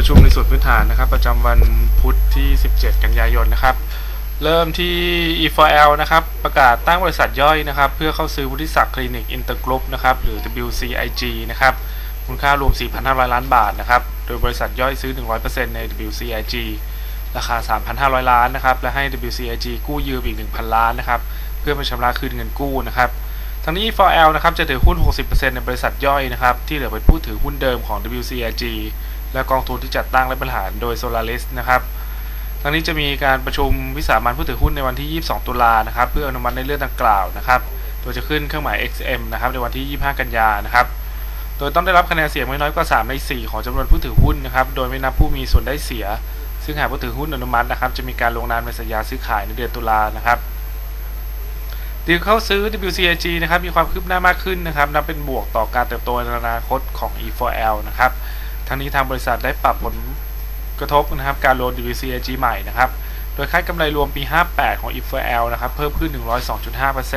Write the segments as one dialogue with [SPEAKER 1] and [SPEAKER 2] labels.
[SPEAKER 1] ประชุมในส่วนพื้นฐานนะครับประจำวันพุธที่ 17 กันยายนนะครับ เริ่มที่ E4L นะครับ ประกาศตั้งบริษัทย่อยนะครับ เพื่อเข้าซื้อวุฒิศักดิ์คลินิกอินเตอร์กรุ๊ปนะครับ หรือ WCIG นะครับมูลค่ารวม 4,500 ล้านบาทนะครับ โดยบริษัทย่อยซื้อ 100%ใน WCIG ราคา 3,500 ล้านนะครับ และให้ WCIG กู้ยืมอีก 1,000 ล้านนะครับ เพื่อมาชำระคืนเงินกู้นะครับทั้งนี้ E4L นะครับจะถือหุ้น 60%ในบริษัทย่อยนะครับ ที่เหลือเป็นผู้ถือหุ้นเดิมของ WCIG และกองทุนที่จัดตั้งและบริหารโดย Solaris นะครับทั้งนี้จะมีการประชุมวิสามันผู้ถือหุ้นในวันที่ 22 ตุลานะครับ เพื่ออนุมัติในเรื่องดังกล่าวนะครับโดยจะขึ้นเครื่องหมาย XM นะครับในวันที่ 25 กันยานะครับ โดยต้องได้รับคะแนนเสียงไม่น้อยกว่า 3 ใน 4 ของจำนวนผู้ถือหุ้นนะครับ โดยไม่นับผู้มีส่วนได้เสีย ซึ่งหากผู้ถือหุ้นอนุมัตินะครับ จะมีการลงนามในสัญญาซื้อขายในเดือนตุลานะครับดีลเข้าซื้อ WCIG นะครับมีความคืบหน้ามากขึ้นนะครับนับเป็นบวกต่อการเติบโตในอนาคตของ E4L นะครับ ทั้งนี้ทางบริษัทได้ปรับผลกระทบนะครับการรวม WCIG ใหม่นะครับ โดยคาดกำไรรวมปี 58 ของ E4L นะครับ เพิ่มขึ้น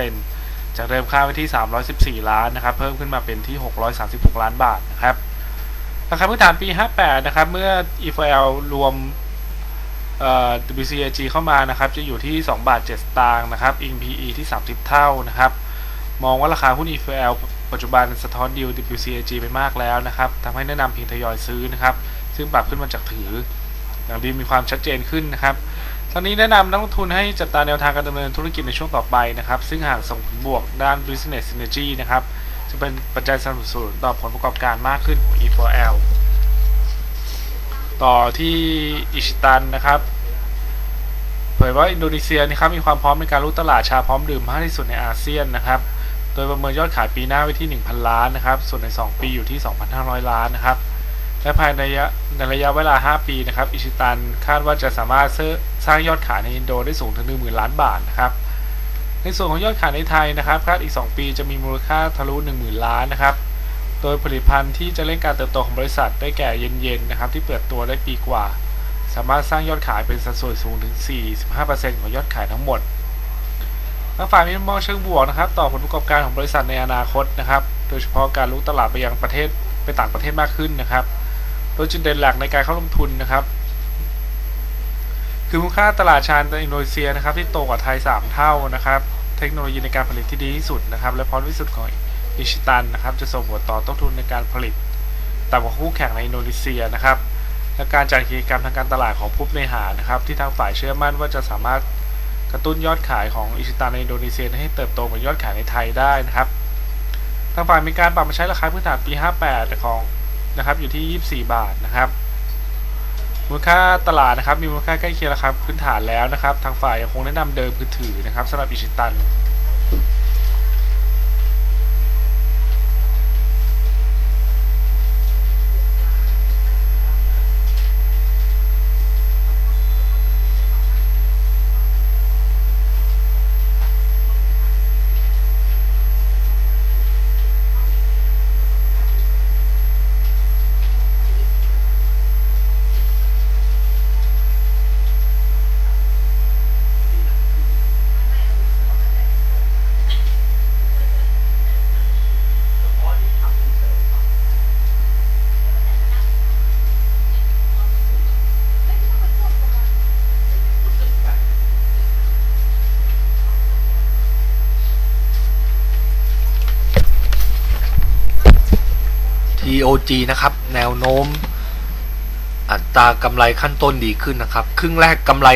[SPEAKER 1] 102.5%จากเดิมค่าไว้ที่ 314 ล้านนะครับ เพิ่มขึ้นมาเป็นที่ 636 ล้านบาทนะครับ ราคาพื้นฐานปี 58 นะครับ เมื่อ E4L รวมเอ่อ WCIG เข้ามานะครับ จะอยู่ที่ 2 บาท7สตางค์นะครับ อิง PE ที่ 30 เท่านะครับ มองว่าราคาหุ้น E4L ปัจจุบันสะท้อนดีล WCIG ไปมากแล้วนะครับทำให้แนะนำเพียงทยอยซื้อนะครับ ซึ่งปรับขึ้นมาจากถือ อย่างดีมีความชัดเจนขึ้นนะครับทั้งนี้แนะนำนักลงทุนให้จับตาแนวทางการดำเนินธุรกิจในช่วงต่อไปนะครับ ซึ่งหากส่งผลบวกด้าน business synergy นะครับ จะเป็นปัจจัยสนับสนุนต่อผลประกอบการมากขึ้นของ E4L ต่อที่อิชิตันนะครับเผยว่าอินโดนีเซียนะครับมีความพร้อมในการรู้ตลาดชาพร้อมดื่มมากที่สุดในอาเซียนนะครับ โดยประเมินยอดขายปีหน้าไว้ที่ 1,000 ล้านนะครับ ส่วนใน 2 ปีอยู่ที่ 2,500 ล้านนะครับ และภายในในระยะเวลา 5 ปีนะครับ อิชิตันคาดว่าจะสามารถสร้างยอดขายในอินโดได้สูงถึง 10,000 ล้านบาทนะครับ ในส่วนของยอดขายในไทยนะครับ คาดอีก 2 ปีจะมีมูลค่าทะลุ 10,000 ล้านนะครับ โดยผลิตภัณฑ์ที่จะเร่งการเติบโตของบริษัทได้แก่เย็นๆนะครับ ที่เปิดตัวได้ปีกว่า สามารถสร้างยอดขายเป็นสัดส่วนสูงถึง 45%ของยอดขายทั้งหมด ทางฝ่ายมีมุมองเชิงบวกนะครับ ต่อผลประกอบการของบริษัทในอนาคตนะครับ โดยเฉพาะการลุกตลาดไปยังประเทศไปต่างประเทศมากขึ้นนะครับ โดยจุดเด่นหลักในการเข้าลงทุนนะครับ คือมูลค่าตลาดชาญในอินโดนีเซียนะครับ ที่โตกว่าไทย 3 เท่านะครับ เทคโนโลยีในการผลิตที่ดีที่สุดนะครับ และพร้อมที่สุดของอิชิตันนะครับ จะส่งผลต่อต้นทุนในการผลิตต่ำกว่าคู่แข่งในอินโดนีเซียนะครับและการจัดกิจกรรมทางการตลาดของผู้บริหารนะครับ ที่ทางฝ่ายเชื่อมั่นว่าจะสามารถ กระตุ้นยอดขายของอิชิตันในอินโดนีเซียให้เติบโตเหมือนยอดขายในไทยได้นะครับ ทางฝ่ายมีการปรับมาใช้ราคาพื้นฐานปี 58 ของนะครับอยู่ที่ 24 บาทนะครับ มูลค่าตลาดนะครับมีมูลค่าใกล้เคียงราคาพื้นฐานแล้วนะครับ ทางฝ่ายยังคงแนะนำเดิมคือถือนะครับสำหรับอิชิตัน
[SPEAKER 2] TOG นะครับ แนวโน้ม อัตรากำไรขั้นต้นดีขึ้นนะครับ ครึ่งแรกกำไร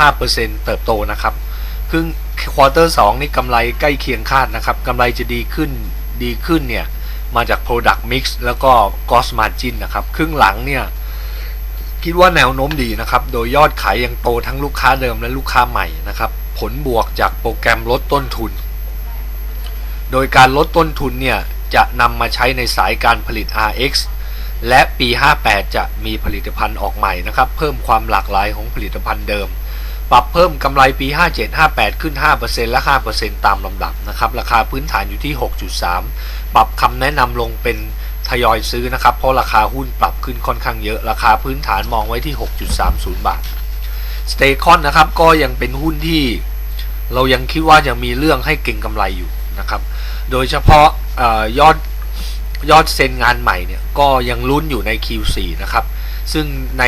[SPEAKER 2] 95%เติบโตนะครับ ครึ่งควอเตอร์2นี่กำไรใกล้เคียงคาดนะครับกำไรจะดีขึ้นดีขึ้นเนี่ย มาจาก Product Mix แล้วก็ Gross Margin นะครับ ครึ่งหลังเนี่ย คิดว่าแนวโน้มดีนะครับ โดยยอดขายยังโตทั้งลูกค้าเดิมและลูกค้าใหม่นะครับ ผลบวกจากโปรแกรมลดต้นทุน โดยการลดต้นทุนเนี่ย จะนำมาใช้ในสายการผลิต RX และปี 58 จะมีผลิตภัณฑ์ออกใหม่นะครับ เพิ่มความหลากหลายของผลิตภัณฑ์เดิม ปรับเพิ่มกำไรปี 57 58 ขึ้น 5%และ 5%ตามลำดับนะครับ ราคาพื้นฐานอยู่ที่ 6.3 ปรับคำแนะนำลงเป็นทยอยซื้อนะครับ เพราะราคาหุ้นปรับขึ้นค่อนข้างเยอะ ราคาพื้นฐานมองไว้ที่ 6.30 บาทสเตคอนนะครับก็ยังเป็นหุ้นที่เรายังคิดว่ายังมีเรื่องให้เก่งกำไรอยู่นะครับ โดยเฉพาะ ยอดยอดเซ็นงานใหม่เนี่ยก็ยังลุ้นอยู่ใน Q4 นะครับ ซึ่งใน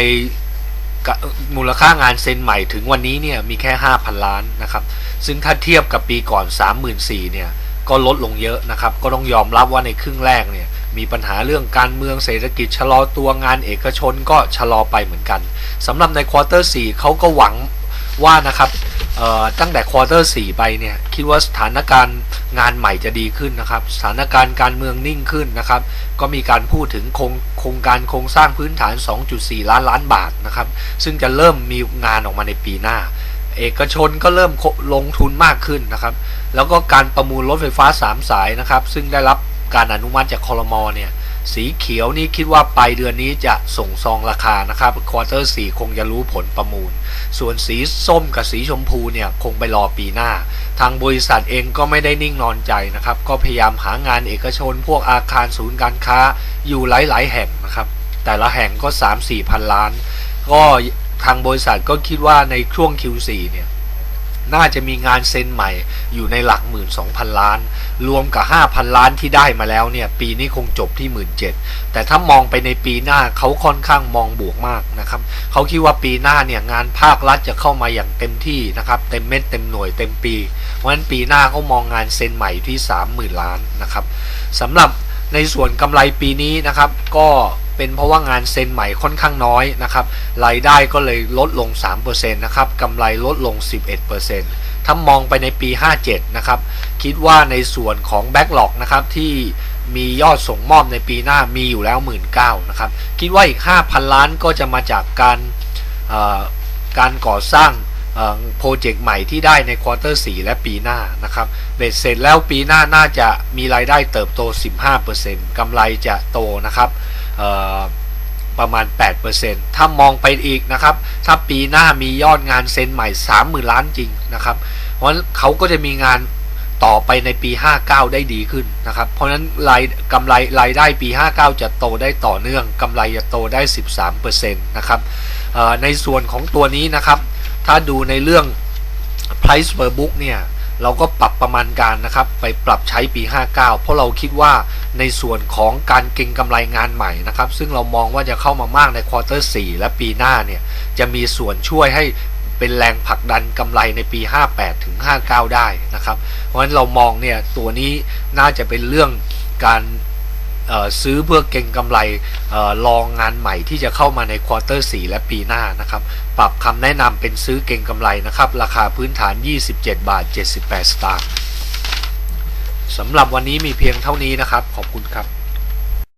[SPEAKER 2] มูลค่างานเซ็นใหม่ถึงวันนี้เนี่ยมีแค่ 5,000 ล้านนะครับ ซึ่งถ้าเทียบกับปีก่อน 34,000เนี่ยก็ลดลงเยอะนะครับ ก็ต้องยอมรับว่าในครึ่งแรกเนี่ยมีปัญหาเรื่องการเมืองเศรษฐกิจชะลอตัวงานเอกชนก็ชะลอไปเหมือนกันสำหรับในควอเตอร์4เขาก็หวังว่านะครับ ตั้งแต่ควอเตอร์4ไปเนี่ยคิดว่าสถานการณ์งานใหม่จะดีขึ้นนะครับ สถานการณ์การเมืองนิ่งขึ้นนะครับ ก็มีการพูดถึงโครงโครงการโครงสร้างพื้นฐาน 2.4 ล้านล้านบาทนะครับ ซึ่งจะเริ่มมีงานออกมาในปีหน้า เอกชนก็เริ่มลงทุนมากขึ้นนะครับ แล้วก็การประมูลรถไฟฟ้า 3 สายนะครับ ซึ่งได้รับการอนุมัติจากคอรมอเนี่ย สีเขียวนี่คิดว่าปลายเดือนนี้จะส่งซองราคานะครับควอเตอร์4คงจะรู้ผลประมูล ส่วนสีส้มกับสีชมพูเนี่ยคงไปรอปีหน้า ทางบริษัทเองก็ไม่ได้นิ่งนอนใจนะครับ ก็พยายามหางานเอกชน พวกอาคารศูนย์การค้าอยู่หลาย ๆ แห่งนะครับ แต่ละแห่งก็ 3-4 พันล้าน ก็ทางบริษัทก็คิดว่าในช่วง Q4 เนี่ย น่าจะมีงานเซ็นใหม่อยู่ในหลักหมื่นสองพันล้าน รวมกับ5,000ล้านที่ได้มาแล้วเนี่ย ปีนี้คงจบที่1 7ื่นแต่ถ้ามองไปในปีหน้าเขาค่อนข้างมองบวกมากนะครับเขาคิดว่าปีหน้าเนี่ยงานภาครัฐจะเข้ามาอย่างเต็มที่นะครับ เต็มเม็ดเต็มหน่วยเต็มปี เพราะฉะนั้นปีหน้าเขามองงานเซ็นใหม่ที่30,000ล้านนะครับสำหรับ ในส่วนกำไรปีนี้นะครับ ก็เป็นเพราะว่างานเซ็นใหม่ค่อนข้างน้อยนะครับรายได้ก็เลยลดลง 3%นะครับกำไรลดลง 11%ถ้ามองไปในปี 57 นะครับ คิดว่าในส่วนของ Backlog นะครับที่มียอดส่งมอบในปีหน้ามีอยู่แล้ว 19,000นะครับ คิดว่าอีก 5,000 ล้านก็จะมาจากการการก่อสร้าง โปรเจกต์ใหม่ที่ได้ในควอเตอร์4และปีหน้านะครับเบ็ดเสร็จแล้วปีหน้าน่าจะมีรายได้เติบโต 15%กำไรจะโตนะครับประมาณ 8%ถ้ามองไปอีกนะครับ ถ้าปีหน้ามียอดงานเซ็นใหม่ 30,000 ล้านจริงนะครับ เพราะนั้นเขาก็จะมีงานต่อไปในปี 59 ได้ดีขึ้นนะครับ เพราะฉะนั้นรายกำไรรายได้ปี 59 จะโตได้ต่อเนื่องกำไรจะโตได้ 13%นะครับในส่วนของตัวนี้นะครับ ถ้าดูในเรื่อง price per book เนี่ย เราก็ปรับประมาณการนะครับ ไปปรับใช้ปี 59 เพราะเราคิดว่าในส่วนของการเก็งกำไรงานใหม่นะครับ ซึ่งเรามองว่าจะเข้ามามากในควอเตอร์ 4 และปีหน้าเนี่ย จะมีส่วนช่วยให้เป็นแรงผลักดันกำไรในปี 58 ถึง 59 ได้นะครับ เพราะฉะนั้นเรามองเนี่ยตัวนี้น่าจะเป็นเรื่องการ ซื้อเพื่อเก็งกำไรออลองงานใหม่ที่จะเข้ามาในควอเตอร์4และปีหน้านะครับ ปรับคำแนะนำเป็นซื้อเก็งกำไรนะครับ ราคาพื้นฐาน 27 บาท 78 สตางค์สำหรับวันนี้มีเพียงเท่านี้นะครับ ขอบคุณครับ